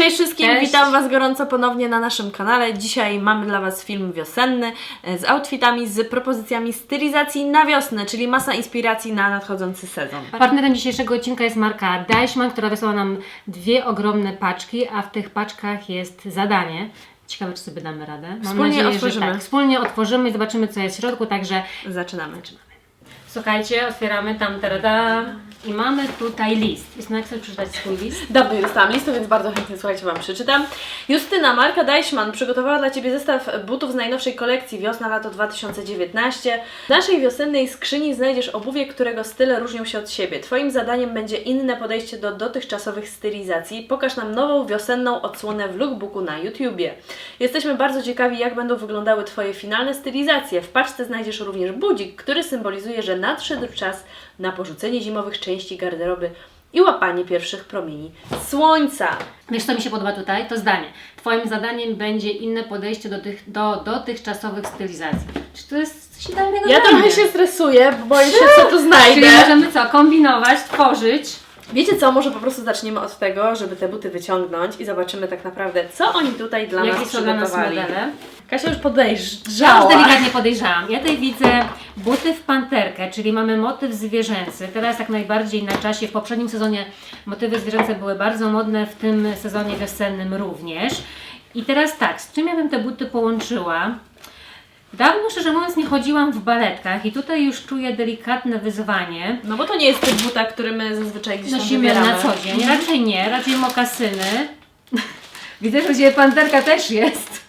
Cześć wszystkim, Cześć. witam Was gorąco ponownie na naszym kanale. Dzisiaj mamy dla Was film wiosenny e, z outfitami, z propozycjami stylizacji na wiosnę, czyli masa inspiracji na nadchodzący sezon. Partnerem dzisiejszego odcinka jest marka Deichmann, która wysłała nam dwie ogromne paczki, a w tych paczkach jest zadanie. Ciekawe, czy sobie damy radę. Mam Wspólnie nadzieję, otworzymy. że tak. Wspólnie otworzymy i zobaczymy, co jest w środku, także Zaczynamy. słuchajcie, otwieramy tam, tarada, i mamy tutaj list. Jak sobie przeczytać swój list? Dawno nie dostałam listu, więc bardzo chętnie słuchajcie Wam przeczytam. Justyna, marka Deichmann przygotowała dla Ciebie zestaw butów z najnowszej kolekcji wiosna-lato 2019. W naszej wiosennej skrzyni znajdziesz obuwie, którego style różnią się od siebie. Twoim zadaniem będzie inne podejście do dotychczasowych stylizacji. Pokaż nam nową wiosenną odsłonę w lookbooku na YouTubie. Jesteśmy bardzo ciekawi, jak będą wyglądały Twoje finalne stylizacje. W paczce znajdziesz również budzik, który symbolizuje, że nadszedł czas na porzucenie zimowych części garderoby i łapanie pierwszych promieni słońca. Wiesz, co mi się podoba tutaj? To zdanie. Twoim zadaniem będzie inne podejście do, tych, do dotychczasowych stylizacji. Czy to jest coś idealnego Ja dla trochę mnie? się stresuję, bo boję się, co tu Czyli znajdę. możemy co? Kombinować, tworzyć. Wiecie co, może po prostu zaczniemy od tego, żeby te buty wyciągnąć i zobaczymy tak naprawdę, co oni tutaj dla Jakie nas są dla nas przygotowali. modele? Kasia już Ja podejrzała. już delikatnie podejrzałam. Ja tutaj widzę buty w panterkę, czyli mamy motyw zwierzęcy. Teraz jak najbardziej na czasie. W poprzednim sezonie motywy zwierzęce były bardzo modne, w tym sezonie wiosennym również. I teraz tak, z czym ja bym te buty połączyła? Dawno, szczerze mówiąc, nie chodziłam w baletkach i tutaj już czuję delikatne wyzwanie. No bo to nie jest typ buta, który my zazwyczaj gdzieś tam Nosimy wybieramy. na co dzień. Raczej nie, raczej mokasyny. Widzę, że gdzie panterka też jest.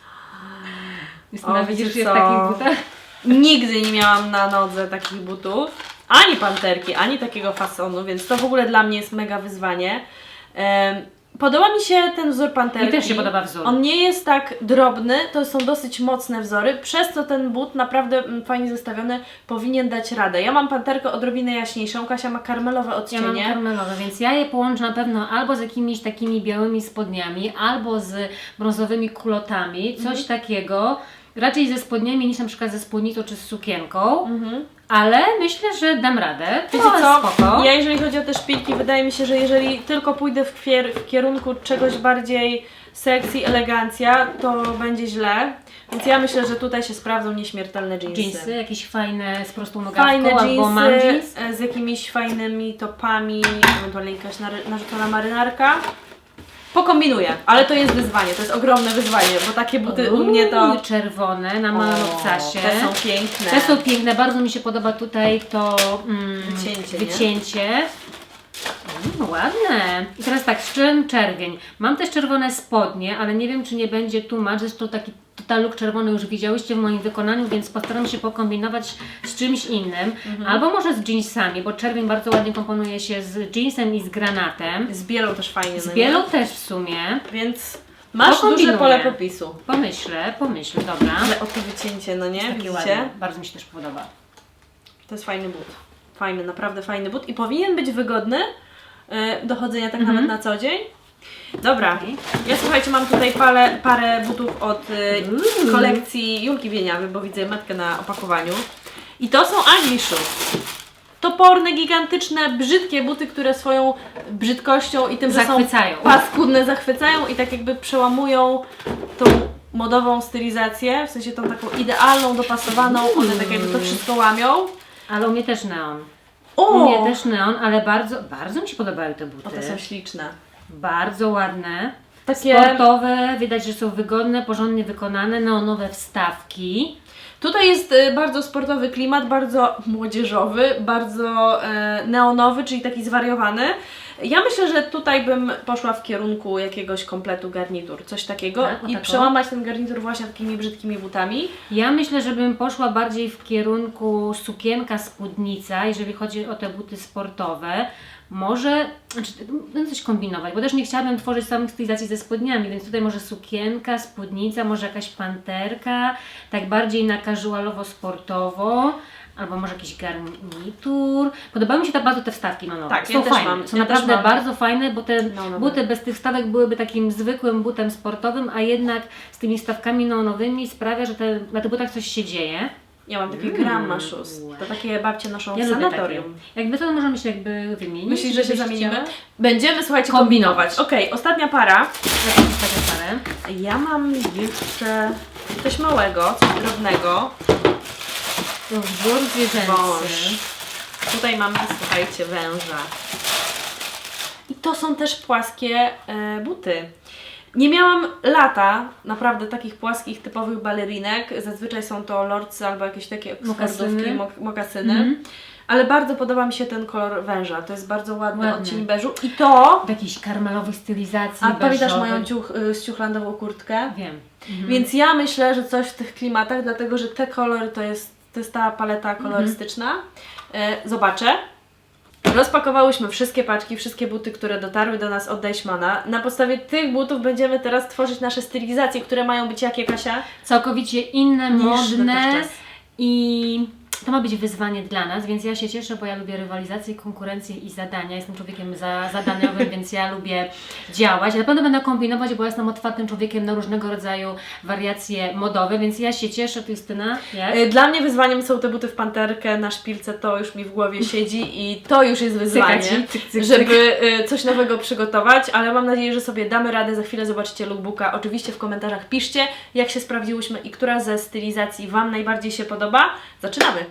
Justyna, widzisz, jest takich butach? Nigdy nie miałam na nodze takich butów, ani panterki, ani takiego fasonu, więc to w ogóle dla mnie jest mega wyzwanie. Podoba mi się ten wzór panterki. Mi też się podoba wzór. On nie jest tak drobny, to są dosyć mocne wzory, przez co ten but naprawdę mm, fajnie zestawiony powinien dać radę. Ja mam panterkę odrobinę jaśniejszą, Kasia ma karmelowe Ja odcienie. mam karmelowe, więc ja je połączę na pewno albo z jakimiś takimi białymi spodniami, albo z brązowymi kulotami, coś Mhm. takiego. Raczej ze spodniami niż na przykład ze spódnicą czy z sukienką, Mhm. Ale myślę, że dam radę. To Wiecie jest co? spoko. Ja jeżeli chodzi o te szpilki, wydaje mi się, że jeżeli tylko pójdę w, kwier- w kierunku czegoś bardziej sexy, elegancja, to będzie źle. Więc ja myślę, że tutaj się sprawdzą nieśmiertelne jeansy. Jeansy, jakieś fajne z prostą nogawką, Fajne albo mam jeansy jeans. e, z jakimiś fajnymi topami, ewentualnie jakaś narzucona marynarka. Pokombinuję, ale to jest wyzwanie, to jest ogromne wyzwanie, bo takie buty u mnie to... Uuu, czerwone na małym O, obcasie. Te są piękne. Te są piękne, bardzo mi się podoba tutaj to mm, Wycięcie, nie? wycięcie. Mm, ładne. I teraz tak, z czym czerwień? Mam też czerwone spodnie, ale nie wiem, czy nie będzie tłumacz. Zresztą taki total look czerwony już widziałyście w moim wykonaniu, więc postaram się pokombinować z czymś innym. Mhm. Albo może z jeansami, bo czerwień bardzo ładnie komponuje się z jeansem i z granatem. Z bielą też fajnie. Z no bielą też w sumie. Więc masz duże pole popisu. Pomyślę, pomyślę, dobra. Ale o to wycięcie, no nie? Takie Widzicie? ładne. Bardzo mi się też podoba. To jest fajny but. Fajny, naprawdę fajny but i powinien być wygodny yy, do chodzenia tak Mhm. nawet na co dzień. Dobra, ja słuchajcie, mam tutaj parę, parę butów od y, Uuu. kolekcji Julki Wieniawy, bo widzę metkę na opakowaniu. I to są Ugly Shoes. Toporne, gigantyczne, brzydkie buty, które swoją brzydkością i tym, że są Zachwycają. paskudne, zachwycają i tak jakby przełamują tą modową stylizację, w sensie tą taką idealną, dopasowaną, one tak jakby to wszystko łamią. Ale u mnie też neon. O! U mnie też neon, ale bardzo, bardzo mi się podobają te buty. O, te są śliczne. Bardzo ładne. Takie, Sportowe, widać, że są wygodne, porządnie wykonane, neonowe wstawki. Tutaj jest y, bardzo sportowy klimat, bardzo młodzieżowy, bardzo e, neonowy, czyli taki zwariowany. Ja myślę, że tutaj bym poszła w kierunku jakiegoś kompletu garnitur, coś takiego Tak, i przełamać ten garnitur właśnie takimi brzydkimi butami. Ja myślę, że bym poszła bardziej w kierunku sukienka, spódnica, jeżeli chodzi o te buty sportowe. Może, znaczy, będę coś kombinować, bo też nie chciałabym tworzyć samych stylizacji ze spodniami, więc tutaj może sukienka, spódnica, może jakaś panterka, tak bardziej na casualowo-sportowo, albo może jakiś garnitur. Podobały mi się tak bardzo te wstawki no, no. Tak, są ja fajne, mam, są ja naprawdę mam. bardzo fajne, bo te No, no, buty bez tych wstawek byłyby takim zwykłym butem sportowym, a jednak z tymi wstawkami neonowymi sprawia, że te, na tych butach coś się dzieje. Ja mam takie grandma shoes. To takie babcie noszą Ja w lubię takie. sanatorium. Jakby to możemy się jakby wymienić. Myślisz, że się zamienimy? Będziemy, słuchajcie, Kombinować. Okej, ostatnia para. Parę. Ja mam jeszcze coś małego, coś drobnego. Wzór zwierzęcy. Wąż. Tutaj mamy, słuchajcie, węża. I to są też płaskie e, buty. Nie miałam lata naprawdę takich płaskich, typowych balerinek. Zazwyczaj są to lordsy albo jakieś takie oksfordówki, mok mokasyny. Mhm. Ale bardzo podoba mi się ten kolor węża. To jest bardzo ładny Ładny. odcień beżu. I to... W jakiejś karmelowej stylizacji A pamiętasz moją ciuch, y, z ciuchlandową kurtkę? Wiem. Więc ja myślę, że coś w tych klimatach, dlatego że te kolory to jest, to jest ta paleta kolorystyczna. E, zobaczę. Rozpakowałyśmy wszystkie paczki, wszystkie buty, które dotarły do nas od Deichmana. Na podstawie tych butów będziemy teraz tworzyć nasze stylizacje, które mają być jakie, Kasia? Całkowicie inne, modne dotychczas. i to ma być wyzwanie dla nas, więc ja się cieszę, bo ja lubię rywalizację, konkurencję i zadania. Jestem człowiekiem za, zadaniowym, więc ja lubię działać. Na pewno będę kombinować, bo jestem otwartym człowiekiem na różnego rodzaju wariacje modowe, więc ja się cieszę, Justyna. Jak? E, Dla mnie wyzwaniem są te buty w panterkę na szpilce, to już mi w głowie siedzi i to już jest wyzwanie, Cyka ci, cyk, cyk, cyk. żeby e, coś nowego przygotować, ale mam nadzieję, że sobie damy radę, za chwilę zobaczycie lookbooka. Oczywiście w komentarzach piszcie, jak się sprawdziłyśmy i która ze stylizacji Wam najbardziej się podoba. Zaczynamy!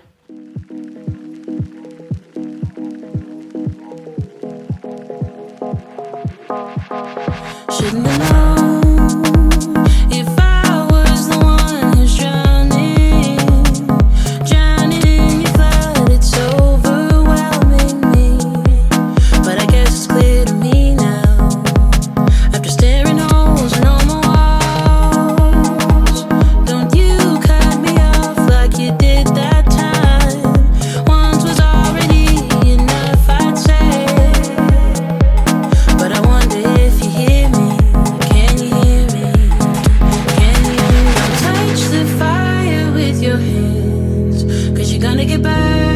Gonna get burned.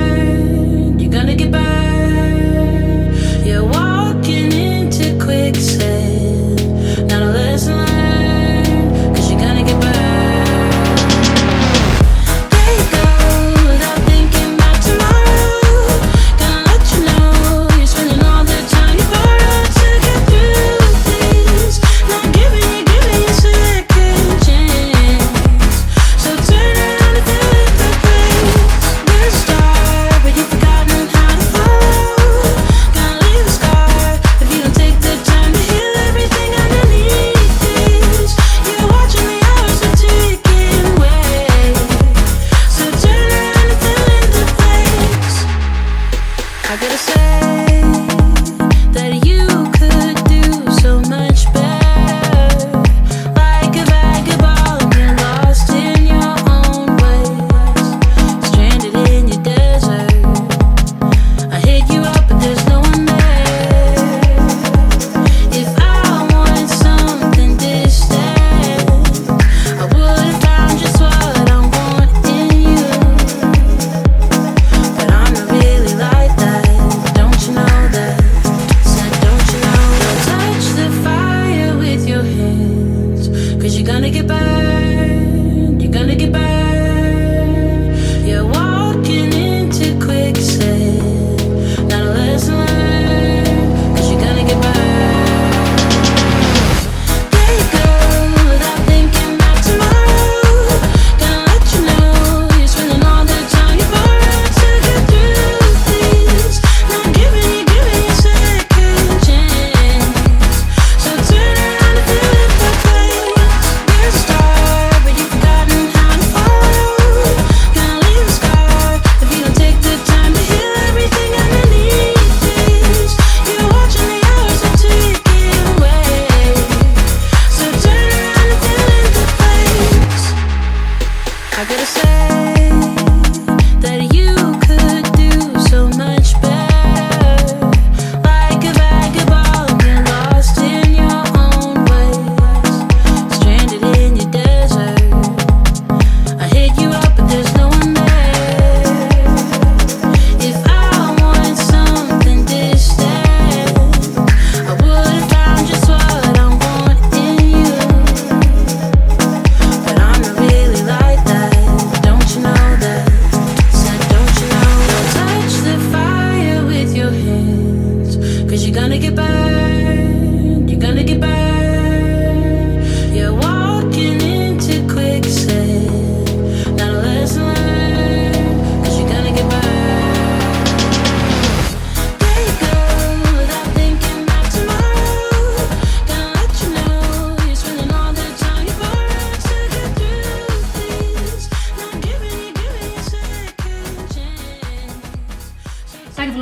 Cause you're gonna get burned, you're gonna get burned.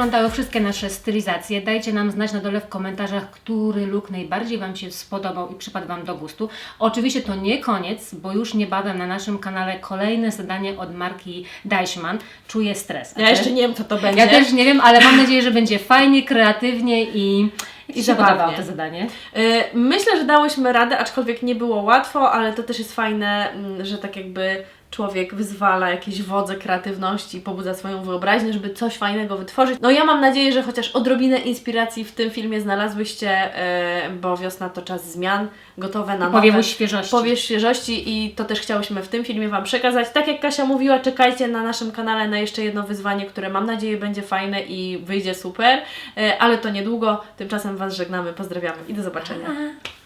Wyglądały wszystkie nasze stylizacje. Dajcie nam znać na dole w komentarzach, który look najbardziej Wam się spodobał i przypadł Wam do gustu. Oczywiście to nie koniec, bo już niebawem na naszym kanale kolejne zadanie od marki Deichmann. Czuję stres. Ja jeszcze nie wiem, co to będzie. Ja też nie wiem, ale mam nadzieję, że będzie fajnie, kreatywnie i, I się podobało to zadanie. Y, Myślę, że dałyśmy radę, aczkolwiek nie było łatwo, ale to też jest fajne, mm, że tak jakby człowiek wyzwala jakieś wodze kreatywności, pobudza swoją wyobraźnię, żeby coś fajnego wytworzyć. No ja mam nadzieję, że chociaż odrobinę inspiracji w tym filmie znalazłyście, y, bo wiosna to czas zmian, gotowe na nowe. Powiewu świeżości. Powiew świeżości i to też chciałyśmy w tym filmie Wam przekazać. Tak jak Kasia mówiła, czekajcie na naszym kanale na jeszcze jedno wyzwanie, które mam nadzieję będzie fajne i wyjdzie super, y, ale to niedługo. Tymczasem Was żegnamy, pozdrawiamy i do zobaczenia. Pa.